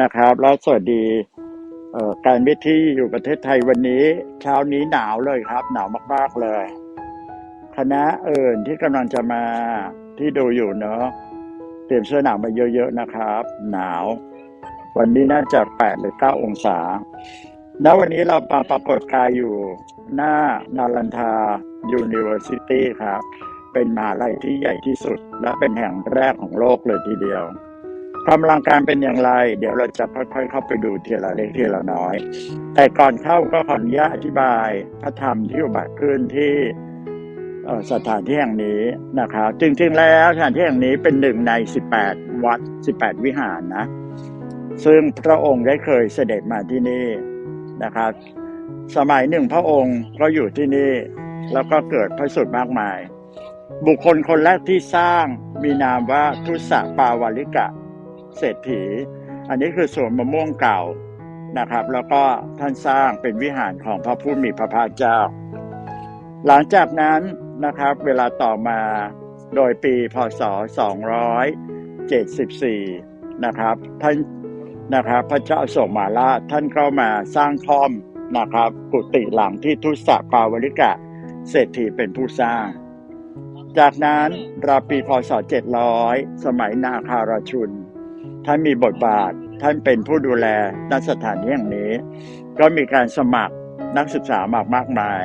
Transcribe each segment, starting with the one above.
นะครับ แล้วสวัสดีเอ่อการวิที่อยู่ประเทศไทยวันนี้ เช้านี้หนาวเลยครับ หนาวมากๆเลย คณะเอิญที่กำลังจะมาที่ดูอยู่เนาะเตรียมเสื้อหนาวมาเยอะๆนะครับ หนาว วันนี้น่าจะแปดหรือเก้าองศา ณวันนี้เราปรากฏกายอยู่หน้านารันทา University ครับ เป็นมหาลัยที่ใหญ่ที่สุด และเป็นแห่งแรกของโลกเลยทีเดียว กำลังการเป็นอย่างไร เดี๋ยวเราจะค่อยๆเข้าไปดูทีละเล็กทีละน้อย แต่ก่อนเข้าก็ขออนุญาตอธิบายพระธรรมที่อุบัติขึ้นที่สถานที่แห่งนี้นะครับจริงๆแล้วสถานที่แห่งนี้เป็นหนึ่งใน 18 วัด 18 วิหารนะ ซึ่งพระองค์ได้เคยเสด็จมาที่นี่นะครับ สมัยหนึ่งพระองค์ก็อยู่ที่นี่ แล้วก็เกิดพระสุดมากมาย บุคคลคนแรกที่สร้างมีนามว่าทุสะปาวาลิกะ เศรษฐี อันนี้คือสวนมะม่วงเก่านะครับ แล้วก็ท่านสร้างเป็นวิหารของพระผู้มีพระภาคเจ้า หลังจากนั้นนะครับเวลาต่อมาโดยปีพศ 274 นะครับท่านนะครับพระเจ้าโสมมาราชท่านก็มาสร้างคอมนะครับ กุฏิหลังที่ทุสะปาวลิกะเศรษฐีเป็นผู้สร้าง จากนั้นราวปีพศ 700 สมัยนาคาราชุน ท่านมีบทบาท ท่านเป็นผู้ดูแลนักสถานที่แห่งนี้ ก็มีการสมัครนักศึกษามากมากมาย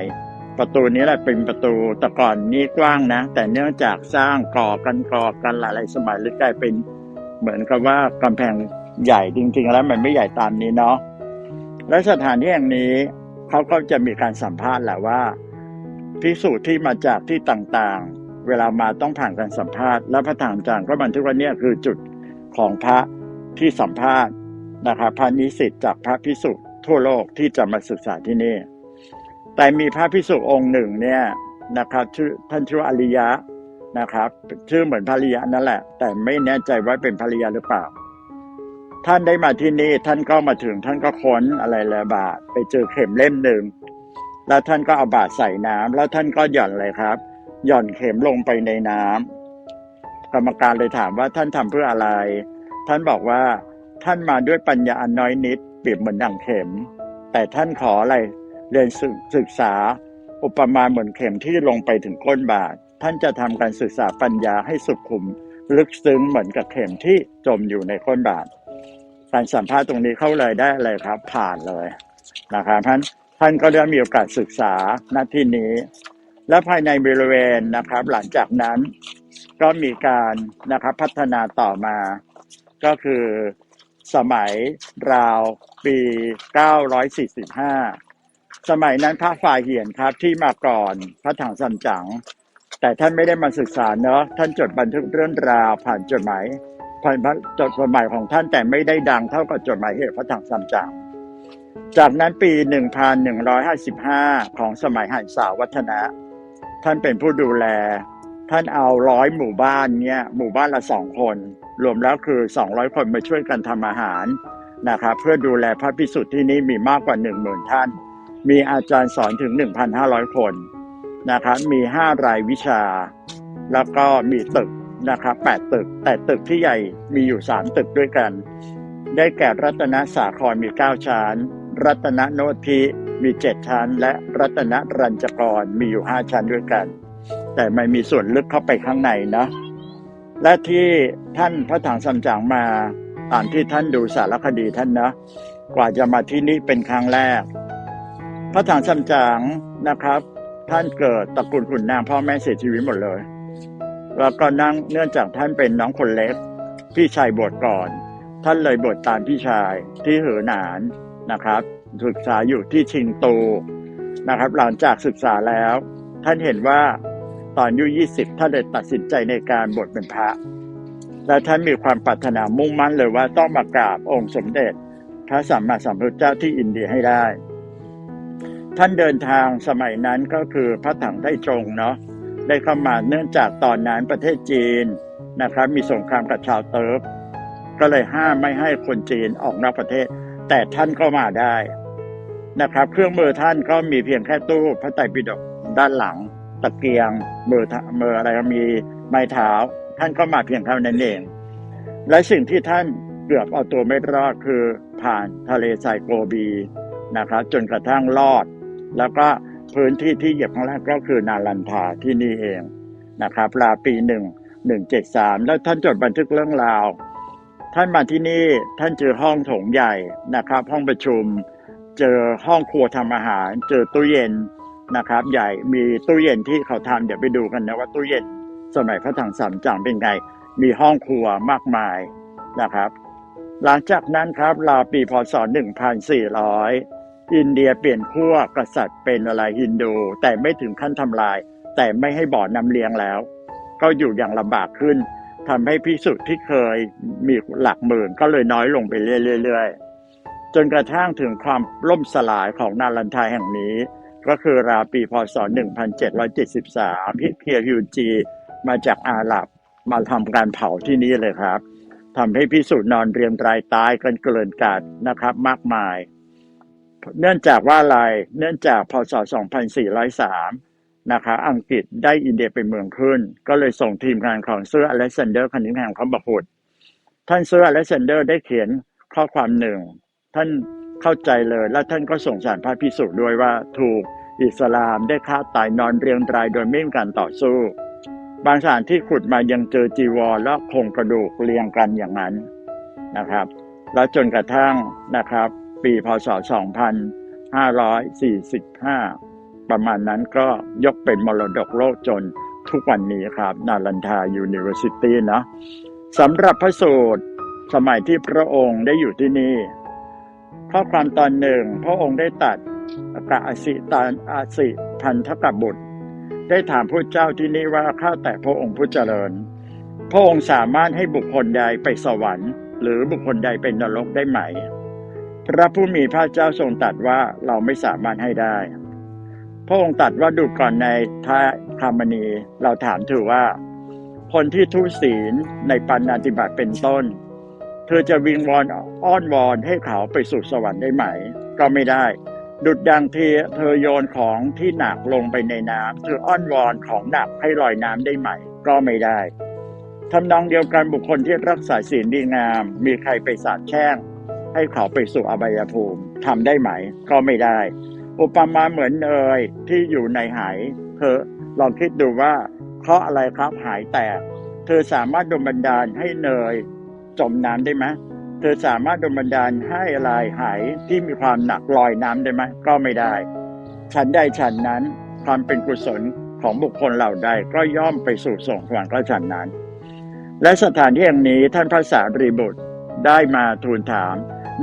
ประตูนี้แหละเป็นประตูแต่ก่อนนี้กว้างนะ แต่เนื่องจากสร้างก่อกันก่อกันหลายสมัยหรือกลายเป็นเหมือนกับว่ากำแพงใหญ่จริง ๆ แล้วมันไม่ใหญ่ตามนี้เนาะและสถานที่แห่งนี้เขาก็จะมีการสัมภาษณ์แหละว่าพิสูจน์ที่มาจากที่ต่างๆ เวลามาต้องผ่านการสัมภาษณ์ และพระถังจางก็บันทึกว่าเนี่ยคือจุด ของพระที่สัมภาษณ์นะครับพระนิสิตจากพระพิสุทั่วโลกที่จะมาศึกษาที่นี่ แต่มีพระพิสุองค์หนึ่งเนี่ยนะครับชื่อท่านชื่ออริยะนะครับ ชื่อเหมือนภริยะนั่นแหละ แต่ไม่แน่ใจว่าเป็นภริยะหรือเปล่า ท่านได้มาที่นี่ท่านก็มาถึงท่านก็ค้นอะไรละบาทไปเจอเข็มเล่มหนึ่งแล้วท่านก็เอาบาทใส่น้ำแล้วท่านก็หย่อนเลยครับ หย่อนเข็มลงไปในน้ำ กรรมการเลยถามว่าท่านทำเพื่ออะไร ท่านบอกว่าท่านมาด้วยปัญญาอันน้อยนิดเปรียบเหมือนดังเข็ม แต่ท่านขออะไรเรียนศึกษาอุปมาเหมือนเข็มที่ลงไปถึงก้นบาท ท่านจะทำการศึกษาปัญญาให้สุขุม ลึกซึ้งเหมือนกับเข็มที่จมอยู่ในก้นบาทการสัมภาษณ์ตรงนี้เข้าเลยได้เลยครับ ผ่านเลยนะครับท่านท่านก็ได้มีโอกาสศึกษาณที่นี้ และภายในบริเวณนะครับ หลังจากนั้น ก็มีการนะครับพัฒนาต่อมา ก็คือสมัยราวปี 945 สมัยนั้นพระฝ่ายเหียนครับที่มาก่อนพระถังซัมจั๋งแต่ท่านไม่ได้มาศึกษาเนอะท่านจดบันทึกเรื่องราวผ่านจดหมายผ่านจดหมายของท่านแต่ไม่ได้ดังเท่ากับจดหมายเหตุพระถังซัมจั๋งจากนั้นปี 1155 ของสมัยหันสาวัฒนะ ท่านเป็นผู้ดูแล ท่านเอาร้อยหมู่บ้านเนี่ยหมู่บ้านละสองคน รวมแล้วคือ 200 คนมาช่วยกันทำอาหารนะครับเพื่อดูแลพระพิสุทธิ์ที่นี่มีมากกว่า 10,000 ท่าน มีอาจารย์สอนถึง 1,500 คนนะครับมี 5 รายวิชา แล้วก็มีตึกนะครับ8ตึก แต่ตึกที่ใหญ่มีอยู่ 3 ตึกด้วยกัน ได้แก่รัตนสาครมี 9 ชั้น รัตนโนทิมี 7 ชั้น และรัตนรัญจกรมีอยู่ 5 ชั้นด้วยกัน แต่ไม่มีส่วนลึกเข้าไปข้างในนะ และที่ท่านพระถังซัมจั๋งมาตามที่ท่านดูสารคดีท่านนะ กว่าจะมาที่นี่เป็นครั้งแรก พระถังซัมจั๋งนะครับ ท่านเกิดตระกูลขุนนางพ่อแม่เสียชีวิตหมดเลย แล้วก็นั่งเนื่องจากท่านเป็นน้องคนเล็กพี่ชายบวชก่อน ท่านเลยบวชตามพี่ชายที่เหอหนานนะครับศึกษาอยู่ที่ชิงตูนะครับ หลังจากศึกษาแล้ว ท่านเห็นว่า ตอนอายุ20ท่านเลยตัดสินใจในการบวชเป็นพระ และท่านมีความปรารถนามุ่งมั่นเลยว่าต้องมากราบองค์สมเด็จ พระสัมมาสัมพุทธเจ้าที่อินเดียให้ได้ ท่านเดินทางสมัยนั้นก็คือพระถังได้จงเนาะได้เข้ามาเนื่องจากตอนนั้นประเทศจีนนะครับ มีสงครามกับชาวเติร์กก็เลยห้ามไม่ให้คนจีนออกนอกประเทศ แต่ท่านก็มาได้นะครับ เครื่องมือท่านก็มีเพียงแค่ตู้พระไตรปิฎกด้านหลัง ตะเกียงมือมืออะไรก็มีไม้เท้า ท่านก็มาเพียงเท่านั้นเอง และสิ่งที่ท่านเกือบเอาตัวไม่รอดคือผ่านทะเลทรายโกบีนะครับ จนกระทั่งรอด แล้วก็พื้นที่ที่เหยียบครั้งแรกก็คือนาลันทาที่นี่เองนะครับราปีหนึ่งหนึ่งเจ็ดสามแล้วท่านจดบันทึกเรื่องราว ท่านมาที่นี่ท่านเจอห้องโถงใหญ่นะครับ ห้องประชุม เจอห้องครัวทำอาหาร เจอตู้เย็น นะครับ ใหญ่มีตู้เย็นที่เขาทำเดี๋ยวไปดูกันนะว่าตู้เย็นสมัยพระถังสามจังเป็นไง มีห้องครัวมากมายนะครับ หลังจากนั้นครับราวปีพศ 1400 อินเดียเปลี่ยนขั้วกษัตริย์เป็นอะไรฮินดู แต่ไม่ถึงขั้นทำลาย แต่ไม่ให้บ่อน้ำเลี้ยงแล้ว ก็อยู่อย่างลำบากขึ้นทำให้พิสุที่เคยมีหลักหมื่นก็เลยน้อยลงไปเรื่อยๆจนกระทั่งถึงความล่มสลายของนาลันทาแห่งนี้ ก็คือราวปีพศ 1773พิเพียฮิวจีมาจากอาหรับมาทำการเผาที่นี่เลยครับทำให้พิสูจน์นอนเรียงรายตายกันเกลื่อนกาดนะครับ มากมาย เนื่องจากว่าอะไร เนื่องจากพศ 2403 นะครับอังกฤษได้อินเดียเป็นเมืองขึ้น ก็เลยส่งทีมงานของเซอร์อเล็กซานเดอร์คันนิงแฮมเขามาพูดท่านเซอร์อเล็กซานเดอร์ได้เขียนข้อความหนึ่ง ท่าน เข้าใจเลย และท่านก็ส่งสารพระพิสุด้วยว่าถูกอิสลามได้ฆ่าตายนอนเรียงรายโดยไม่มีการต่อสู้ บางสถานที่ขุดมายังเจอจีวรและโครงกระดูกเรียงกันอย่างนั้นนะครับ แล้วจนกระทั่งนะครับ ปีพศ 2545 ประมาณนั้นก็ยกเป็นมรดกโลกจนทุกวันนี้ครับ นาลันทายูนิเวอร์ซิตี้นะสำหรับพระสูตรสมัยที่พระองค์ได้อยู่ที่นี่ ข้อความตอนหนึ่ง พระองค์ได้ตัดกะอสิตานอาสิพันธกบุตร ได้ถามพระเจ้าที่นี่ว่าข้าแต่พระองค์ผู้เจริญ พระองค์สามารถให้บุคคลใดไปสวรรค์ หรือบุคคลใดเป็นนรกได้ไหม พระผู้มีพระเจ้าทรงตรัสว่าเราไม่สามารถให้ได้ พระองค์ตรัสว่าดูก่อนในท้าคามณีเราถามถือว่า คนที่ทุศีลในปัญญาติบัติเป็นต้น เธอจะวิงวอนอ้อนวอนให้เขาไปสู่สวรรค์ได้ไหม ก็ไม่ได้ ดุดดังที่เธอโยนของที่หนักลงไปในน้ำเธออ้อนวอนของหนักให้ลอยน้ำได้ไหม ก็ไม่ได้ทำนองเดียวกันบุคคลที่รักษาศีลดีงาม มีใครไปสาดแช่ง ให้เขาไปสู่อบายภูมิทำได้ไหม ก็ไม่ได้ อุปมาเหมือนเนยที่อยู่ในหายเธอลองคิดดูว่าเพราะอะไรครับหายแตก เธอสามารถดลบันดาลให้เนย จมน้ำได้ไหมเธอสามารถดลบันดาลให้อะไรหายที่มีความหนักลอยน้ำได้ไหมก็ไม่ได้ ฉันใดฉันนั้น ความเป็นกุศลของบุคคลเหล่าใดก็ย่อมไปสู่ส่งสวรรค์ฉันนั้น และสถานที่แห่งนี้ท่านพระสารีบุตรได้มาทูลถาม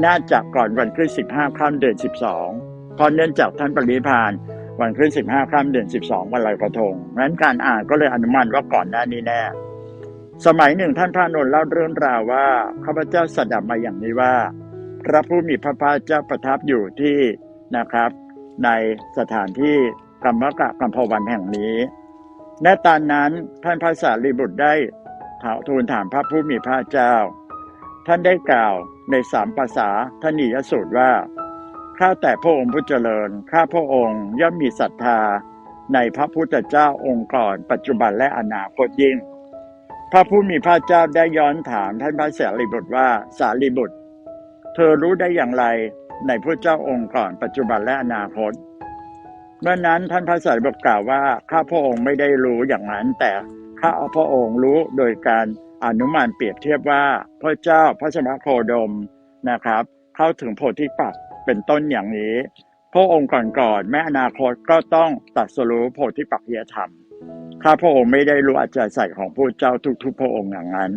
น่าจะก่อนวันขึ้นสิบห้าค่ำเดือนสิบสองเพราะเนื่องจากท่านปรินิพพานวันขึ้นสิบห้าค่ำเดือนสิบสองวันลอยกระทงนั้นการอ่านก็เลยอนุมันว่าก่อนหน้านี้แน่ สมัยหนึ่งท่านพระนนท์เล่าเรื่องราวว่าข้าพเจ้าสดับมาอย่างนี้ว่า พระผู้มีพระภาคเจ้าประทับอยู่ที่นะครับ ในสถานที่กรรมกะกัมพวันแห่งนี้ณตอนนั้นท่านพระสารีบุตรได้ถาทูลถามพระผู้มีพระเจ้า ท่านได้กล่าวในสามภาษาทนียสูตรว่าข้าแต่พระองค์ผู้เจริญข้าพระองค์ย่อมมีศรัทธาในพระพุทธเจ้าองค์ก่อนปัจจุบันและอนาคตยิ่ง พระผู้มีพระเจ้าได้ย้อนถามท่านพระสารีบุตรว่าสารีบุตร เธอรู้ได้อย่างไรในพระเจ้าองค์ก่อนปัจจุบันและอนาคตเมื่อนั้นท่านพระสารีบุตรกล่าวว่าข้าพระองค์ไม่ได้รู้อย่างนั้น แต่ข้าพระองค์รู้โดยการอนุมานเปรียบเทียบว่าพระเจ้าพระชนะโคดมนะครับ เข้าถึงโพธิปักเป็นต้นอย่างนี้ พระองค์ก่อนๆแม้อนาคตก็ต้องตัดสรู้โพธิปักยธรรม ข้าพระองค์ไม่ได้รู้อาจารย์ใส่ของพระเจ้าทุกๆพระองค์อย่างนั้น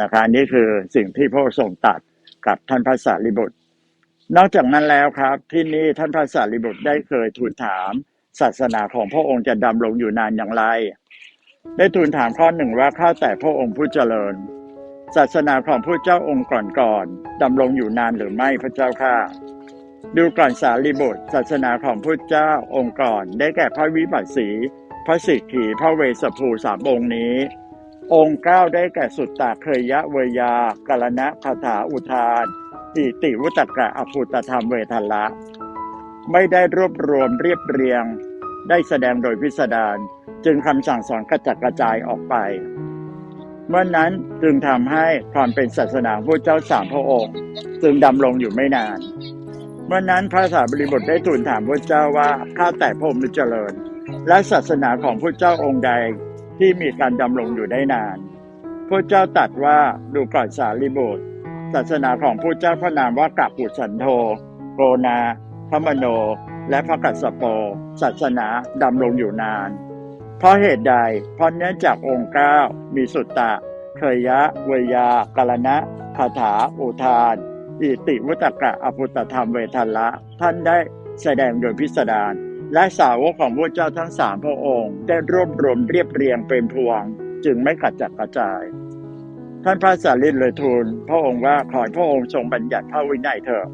นะคะนี่คือสิ่งที่พระองค์ทรงตัดกับท่านพระสารีบุตร นอกจากนั้นแล้วครับ ที่นี่ท่านพระสารีบุตรได้เคยทูลถามศาสนาของพระองค์จะดำรงอยู่นานอย่างไร ได้ทูลถามข้อหนึ่งว่าข้าแต่พระองค์ผู้เจริญ ศาสนาของพระเจ้าองค์ก่อนๆดำรงอยู่นานหรือไม่พระเจ้าข้าดูก่อนสารีบุตรศาสนาของพระเจ้าองค์ก่อนได้แก่พระวิบัติสี พระสิกขีพระเวสภูสามองค์นี้ องค์เก้าได้แก่สุตตะเคยยะเวยากาลณะคาถาอุทานอิติวุตกะอภูตธรรมเวทละ ไม่ได้รวบรวมเรียบเรียง ได้แสดงโดยพิสดารจึงคำสั่งสอนกระจัดกระจายออกไป เมื่อนนั้นจึงทำให้ความเป็นศาสนาพระเจ้าสามพระองค์ จึงดำรงอยู่ไม่นาน เมื่อนั้นพระสารีบุตรได้ทูลถามพระเจ้าว่าข้าแต่พระองค์เจริญ และศาสนาของพระเจ้าองค์ใดที่มีการดำรงอยู่ได้นานพระเจ้าตรัสว่าดูก่อนสารีบุตรศาสนาของพระเจ้าพระนามว่ากัปปุสันโธโกนาพระมโน และพระกัสสโปศาสนาดำรงอยู่นาน เพราะเหตุใด เพราะเนื่องจากองค์เก้ามีสุตตะ เคยยะ เวยากาลนะคาถา อุทาน อิติวุตกะอภุตธรรมเวทัละ ท่านได้แสดงโดยพิสดาร และสาวกของพระเจ้าทั้งสามพระองค์ ได้รวบรวมเรียบเรียงเป็นพวง จึงไม่กระจัดกระจาย ท่านพระสารีเลยทูลพระองค์ว่าขอพระองค์ทรงบัญญัติพระวินัยเถิด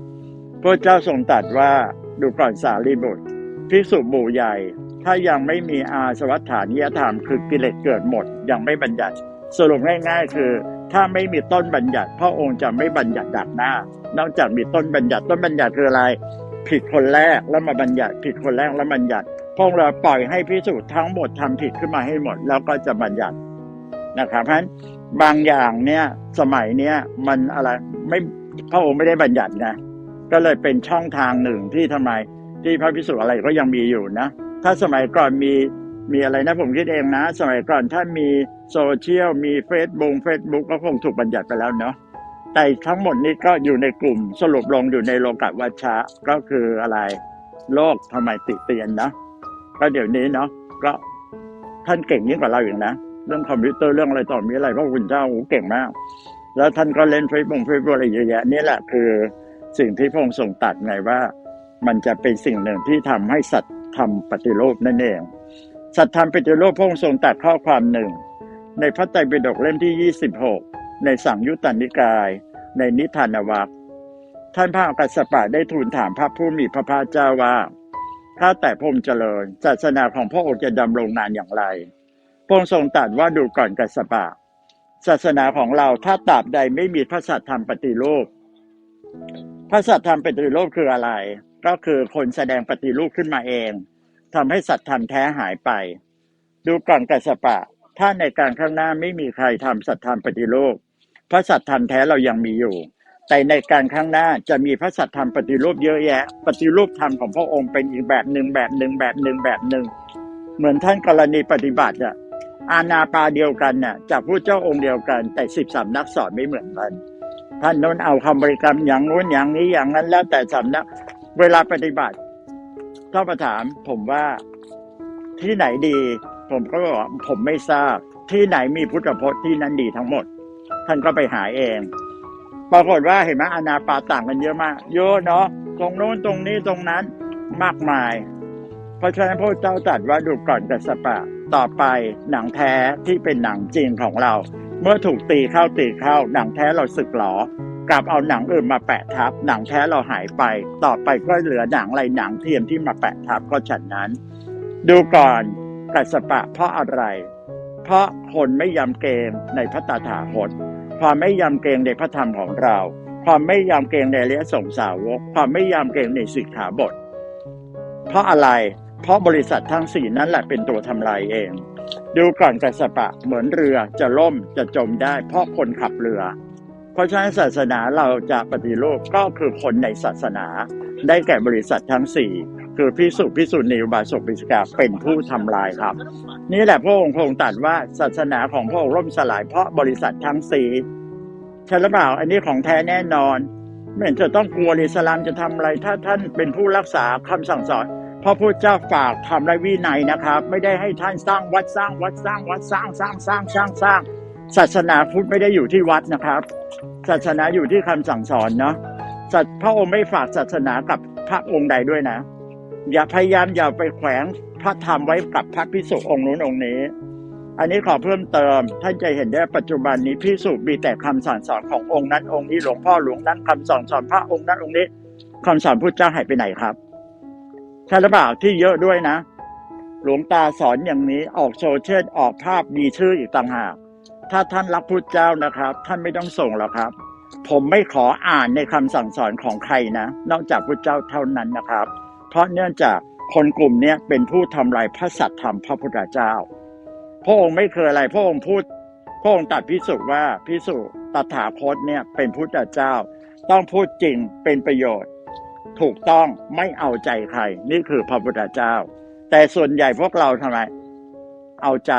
พระเจ้าทรงตรัสว่าดูก่อนสารีบุตรภิกษุหมู่ใหญ่ ถ้ายังไม่มีอาสวัฏฐานิยธรรมคือกิเลสเกิดหมด ยังไม่บัญญัติ สรุปง่ายๆ คือ ถ้าไม่มีต้นบัญญัติ พระองค์จะไม่บัญญัติดักหน้า นอกจากมีต้นบัญญัติต้นบัญญัติคืออะไร ผิดคนแรกแล้วมาบัญญัติผิดคนแรกแล้วบัญญัติพระเราปล่อยให้พิสูจน์ทั้งหมดทำผิดขึ้นมาให้หมด แล้วก็จะบัญญัตินะครับเพราะฉะนั้นบางอย่างเนี่ยสมัยเนี้ยมันอะไรไม่พระองค์ไม่ได้บัญญัตินะก็เลยเป็นช่องทางหนึ่งที่ทำไมที่พระพิสุอะไรก็ยังมีอยู่นะ ถ้าสมัยก่อนมีมีอะไรนะผมคิดเองนะ สมัยก่อนถ้ามีโซเชียลมีเฟซบุ๊กเฟซบุ๊กก็คงถูกบัญญัติไปแล้วเนาะ แต่ทั้งหมดนี้ก็อยู่ในกลุ่มสรุปลงอยู่ในโลกวัชชะก็คืออะไร โลกทำไมติเตียนนะก็เดี๋ยวนี้เนาะก็ท่านเก่งยิ่งกว่าเราอย่างนะเรื่องคอมพิวเตอร์เรื่องอะไรต่อมีอะไรพระคุณเจ้าโอ้เก่งมาก แล้วท่านก็เล่นเฟซบุ๊กเฟซบุ๊กอะไรเยอะแยะนี่แหละคือสิ่งที่พระองค์ทรงตัดไงว่า มันจะเป็นสิ่งหนึ่งที่ทำให้สัตว์ทำปฏิรูปนั่นเอง สัตว์ทำปฏิรูปพระองค์ทรงตัดข้อความหนึ่ง ในพระไตรปิฎกเล่มที่ 26 ในสังยุตตนิกาย ในนิทานวัคท่านพระกัสสปะได้ทูลถามพระผู้มีพระภาคเจ้าว่าข้าแต่พระองเจริญศาสนาของพระองค์จะดำรงนานอย่างไรพรงทรงตรัสว่าดูก่อนกัสสปะ ศาสนาของเราถ้าตราบใดไม่มีพระสัตธรรมปฏิรูป พระสัตธรรมปฏิรูปคืออะไร ก็คือคนแสดงปฏิรูปขึ้นมาเองทำให้สัตธรรมแท้หายไป ดูก่อนกัสสปะ ถ้าในการข้างหน้าไม่มีใครทำสัตธรรมปฏิรูป ระสัตธรรมแท้เรายังมีอยู่ แต่ในการข้างหน้าจะมีพระสัตธรรมปฏิรูปเยอะแยะ ปฏิรูปธรรมของพระองค์เป็นอีกแบบหนึ่งแบบหนึ่งแบบหนึ่งแบบหนึ่ง เหมือนท่านกรณีปฏิบัติอะอาณาปาเดียวกันน่ะจากผู้เจ้าองค์เดียวกัน แต่สิบสำนักสอนไม่เหมือนกัน ท่านน้นเอาคำบริกรรมอย่างโน้นอย่างนี้อย่างนั้นแล้วแต่สำนัก เวลาปฏิบัติถ้ามาถามผมว่าที่ไหนดี ผมก็บอกผมไม่ทราบที่ไหนมีพุทธพจน์ที่นั้นดีทั้งหมด ท่านก็ไปหาเอง ปรากฏว่าเห็นไหมอนาปาต่างกันเยอะมาก เยอะเนาะตรงโน้นตรงนี้ตรงนั้นมากมาย เพราะฉะนั้นพระเจ้าตรัสว่าดูก่อนกัสปะต่อไปหนังแท้ที่เป็นหนังจริงของเรา เมื่อถูกตีเข้าตีเข้า หนังแท้เราสึกหรอกลับเอาหนังอื่นมาแปะทับ หนังแท้เราหายไป ต่อไปก็เหลือหนังอะไรหนังเทียมที่มาแปะทับก็ฉันนั้น ดูก่อนกัสปะเพราะอะไร เพราะคนไม่ยำเกรงในพระตถาคต ความไม่ยำเกรงในพระธรรมของเรา ความไม่ยำเกรงในเรียสงสาวก ความไม่ยำเกรงในสิกขาบท เพราะอะไร เพราะบริษัททั้งสี่นั่นแหละเป็นตัวทำลายเอง ดูก่อนกัสสปะเหมือนเรือจะล่มจะจมได้ เพราะคนขับเรือ เพราะฉะนั้นศาสนาเราจะปฏิรูปก็คือคนในศาสนา ได้แก่บริษัททั้งสี่ คือพิสุพิสุนิวบาสกปิสกาเป็นผู้ทำลายครับ นี่แหละพระองค์พงค์ตรัสว่าศาสนาของพระองค์ล่มสลายเพราะบริษัททั้งสี่ใช่หรือเปล่าอันนี้ของแท้แน่นอนไม่เห็นจะต้องกลัวอิสลามจะทำอะไรถ้าท่านเป็นผู้รักษาคำสั่งสอนพระพุทธเจ้าฝากทำและวินัยนะครับ ไม่ได้ให้ท่านสร้างวัดสร้างวัดสร้างวัดสร้างสร้างสร้างสร้างสร้าง ศาสนาพุทธไม่ได้อยู่ที่วัดนะครับ ศาสนาอยู่ที่คำสั่งสอนเนาะพระองค์ไม่ฝากศาสนากับพระองค์ใดด้วยนะ อย่าพยายามอย่าไปแขวงพระธรรมไว้กับพระพิสุองค์นู้นองค์นี้ อันนี้ขอเพิ่มเติม ท่านจะเห็นได้ปัจจุบันนี้พิสุมีแต่คำสั่งสอนขององค์นั้นองค์นี้หลวงพ่อหลวงนั้นคำสั่งสอนพระองค์นั้นองค์นี้คำสอนพุทธเจ้าหายไปไหนครับใช่หรือเปล่าที่เยอะด้วยนะ หลวงตาสอนอย่างนี้ออกโซเชียลออกภาพมีชื่ออีกต่างหาก ถ้าท่านรักพุทธเจ้านะครับ ท่านไม่ต้องส่งหรอกครับ ผมไม่ขออ่านในคำสั่งสอนของใครนะ นอกจากพุทธเจ้าเท่านั้นนะครับ เพราะเนื่องจากคนกลุ่มนี้เป็นผู้ทำลายพระสัตธรรมพระพุทธเจ้า พระองค์ไม่เคยอะไร พระองค์พูด พระองค์ตัดพิสุว่าพิสุตถาคตเนี่ยเป็นพุทธเจ้า ต้องพูดจริงเป็นประโยชน์ ถูกต้องไม่เอาใจใคร นี่คือพระพุทธเจ้า แต่ส่วนใหญ่พวกเราทำไมเอาใจ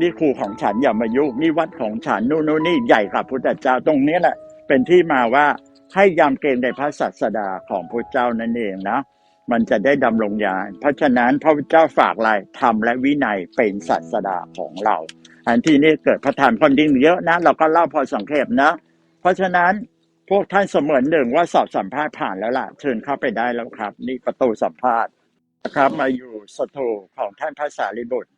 นี่ครูของฉันอย่ามายุ่งนี่วัดของฉันนู่นนู่นนี่ใหญ่กว่าพุทธเจ้าตรงนี้แหละ เป็นที่มาว่าให้ยำเกรงในพระศาสดาของพระเจ้านั่นเองนะ มันจะได้ดำรงญาณเพราะฉะนั้นพระพุทธเจ้าฝากอะไรธรรมและวินัยเป็นศาสดาของเรา อันที่นี้เกิดพระธรรมความจริงเยอะนะ เราก็เล่าพอสังเขปนะ เพราะฉะนั้นพวกท่านเสมือนหนึ่งว่าสอบสัมภาษณ์ผ่านแล้วล่ะ เชิญเข้าไปได้แล้วครับ นี่ประตูสัมภาษณ์นะครับ มาอยู่สถูของท่านพระสารีบุตร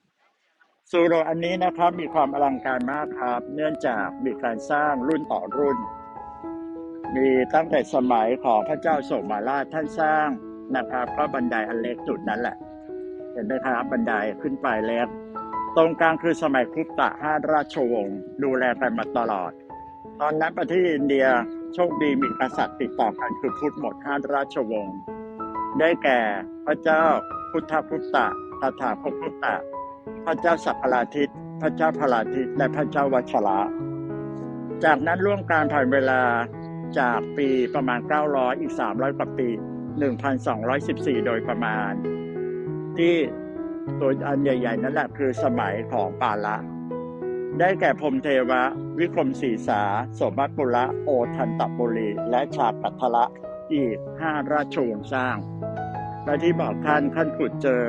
สูโรอันนี้นะครับมีความอลังการมากครับ เนื่องจากมีการสร้างรุ่นต่อรุ่น มีตั้งแต่สมัยของพระเจ้าโสมาราชท่านสร้าง นะครับก็บันไดอันเล็กจุดนั้นแหละ เห็นไหมครับบันไดขึ้นไปแล้ว ตรงกลางคือสมัยครุปตะห้าราชวงศ์ดูแลกันมาตลอด ตอนนั้นประเทศอินเดียโชคดีมีกษัตริย์ติดต่อกันคือพุทธหมดห้าราชวงศ์ได้แก่พระเจ้าพุทธพุทธะตถาคตพุทธะพระเจ้าสักกราทิตพระเจ้าพลาทิตและพระเจ้าวัชระ จากนั้นร่วมการผ่านเวลาจากปีประมาณ 900 อีก 300 กว่าปี 1,214 โดยประมาณ ที่ตัวอันใหญ่ ๆ นั่นแหละคือสมัยของปาละ ได้แก่พรมเทวะ วิคมศีสา สมบัติปุระโอทันตบุรี และชากัทละอีก5ราชวงศ์สร้าง และที่บอกท่านขั้นขุดเจอ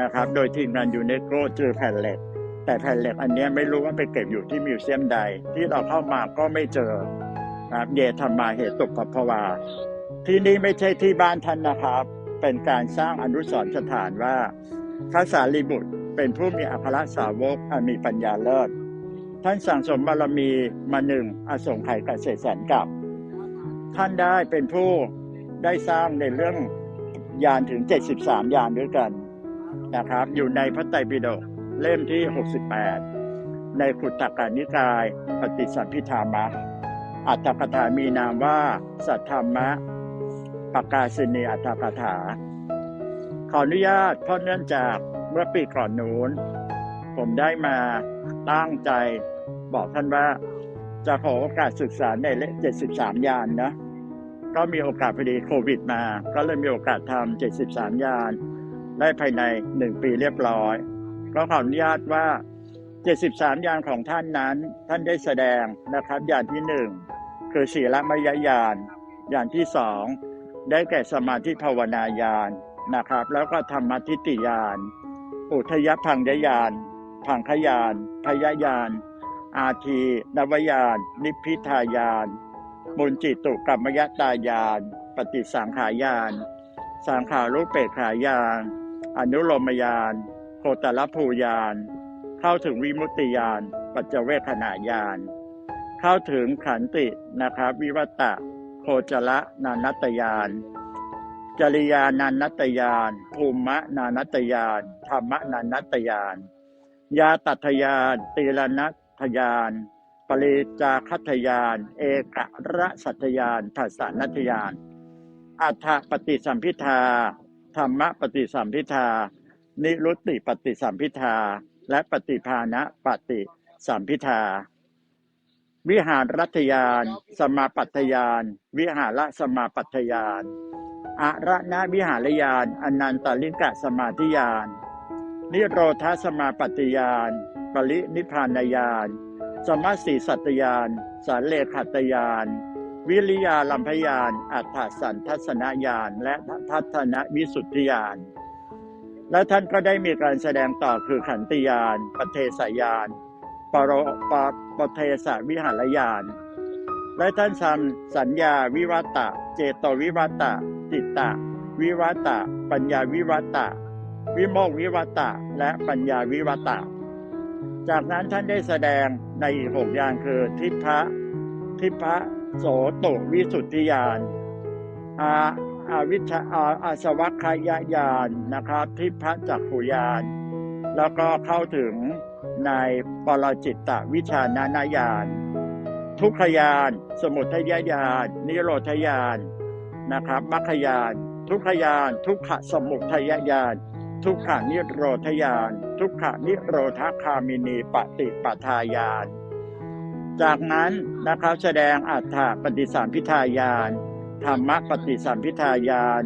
นะครับ โดยทีมงานยูเนสโกเจอแผ่นเหล็ก แต่แผ่นเหล็กอันนี้ไม่รู้ว่าไปเก็บอยู่ที่มิวเซียมใด ที่เราเข้ามาก็ไม่เจอนะครับเยธรรมาเหตุตกภวา ที่นี่ไม่ใช่ที่บ้านท่านนะครับ เป็นการสร้างอนุสรณ์สถานว่าพระสารีบุตรเป็นผู้มีอัครสาวกอันมีปัญญาเลิศ ท่านสั่งสมบารมีมาหนึ่งอสงไขยเกษตรแสนกับ ท่านได้เป็นผู้ได้สร้างในเรื่องยานถึง 73 ยานด้วยกันนะครับ อยู่ในพระไตรปิฎกเล่มที่ 68 ในขุตตกานิกายปฏิสัมพิธามะอัตถกถามีนามว่า สัทธรรมะ ปากาสินีอัตถกถา ขออนุญาตเพราะเนื่องจากเมื่อปีก่อนนู้น ผมได้มาตั้งใจบอกท่านว่าจะขอโอกาสศึกษาในเลข73 ยานนะ ก็มีโอกาสพอดีโควิดมา ก็เลยมีโอกาสทำ73 ยาน ได้ภายใน 1 ปีเรียบร้อยก็ขออนุญาตว่า 73 ยานของท่านนั้น ท่านได้แสดงนะครับ ยานที่ 1 คือศีลมยญาณยานที่2 ได้แก่สมาธิภาวนาญาณนะครับ แล้วก็ธรรมทิฏฐิญาณอุทยพังยญาณพังคยานพยญาณอาทีนวยานนิพพิทายานมุนจิตุกรรมยตายาน ปฏิสังขายาน สังขารุปเปกขายาน อนุโลมยานโคตรภูยาน เข้าถึงวิมุตติยาน ปัจเจเวขณะยาน เข้าถึงขันตินะครับ วิวัตตะ โคจระนานัตยาน จริยานันัตยาน ภูมะนานัตยาน ธรรมนานัตยาน ยาตัทยาน ตีรนัตยาน ปริจาคัตยาน เอกระสัตยานทัสสนัตยาน อัฏฐปฏิสัมพิทา ธรรมปฏิสัมพิทา นิรุตติปฏิสัมพิทา และปฏิภาณะปฏิสัมพิทา วิหารรัตยาน สมาปัตยาน วิหารสมาปัตยานอาระนาวิหารยาน อนันตลิกะสมาธิยาน นิโรธาสมาปัตยาน ปรินิพพานยานสมัสสีสัตยาน สารเลขัตยาน วิริยาลัมพยาน อัฏฐสันทัศนญาณ และทัศนวิสุทธิยานและท่านก็ได้มีการแสดงต่อคือขันติยานปเทสยาน ปโรปปเทสวิหารยาน และท่านทำสัญญาวิวัตตะเจโตวิวัตตะ จิตตะ วิวัตตะปัญญาวิวัตตะวิโมกวิวัตตะ และปัญญาวิวัตตะ จากนั้นท่านได้แสดงในอีกหกอย่างคือ ทิพะทิพะโสตวิสุทธิยานอาอาวิชาอาอาสวัคยายานนะครับ ทิพะจักขุยาน แล้วก็เข้าถึง ในปรจิตตวิชานานายานทุกขยาน สมุทัยญาณ นิโรธญาณนะครับมรรคยาน ทุกขยาน ทุกขสมุทัยญาณ ทุกขานิโรธญาณ ทุกขานิโรธคามินีปฏิปทายานจากนั้นนะครับแสดงอัฏฐปฏิสัมพิทายานธรรมปฏิสัมพิทายาน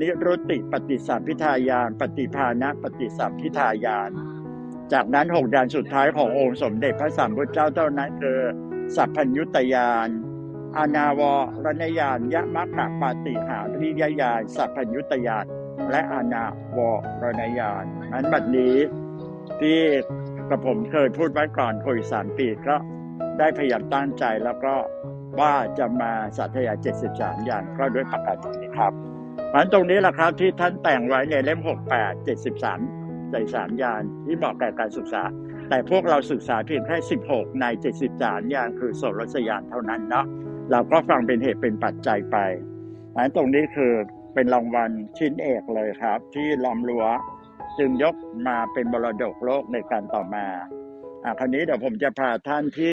นิรุตติปฏิสัมพิทายานปฏิภาณปฏิสัมพิทายาน จากนั้นหกยานสุดท้ายขององค์สมเด็จพระสัมพุทธเจ้าเท่านั้นคือสัพพัญญุตยานอานาวรณยานยะมัคคะปาติหาริยยานสัพพัญญุตยานและอานาวรณยานนั้นบัดนี้ที่กระผมเคยพูดไว้ก่อนโควิดสามปีก็ได้พยายามตั้งใจแล้วก็ว่าจะมาสาธยาย73 อย่างก็ด้วยประการนี้ครับเพราะฉะนั้นตรงนี้แหละครับที่ท่านแต่งไว้ในเล่ม 68 73 ใจสามยานที่บอกแก่การศึกษา แต่พวกเราศึกษาเพียงแค่ 16 ใน 73 ยานคือโสรสยานเท่านั้นเนาะเราก็ฟังเป็นเหตุเป็นปัจจัยไปนั้นตรงนี้คือเป็นรางวัลชิ้นเอกเลยครับ ที่ล้อมรั้วจึงยกมาเป็นบรดกโลกในการต่อมาอะคราวนี้เดี๋ยวผมจะพาท่านที่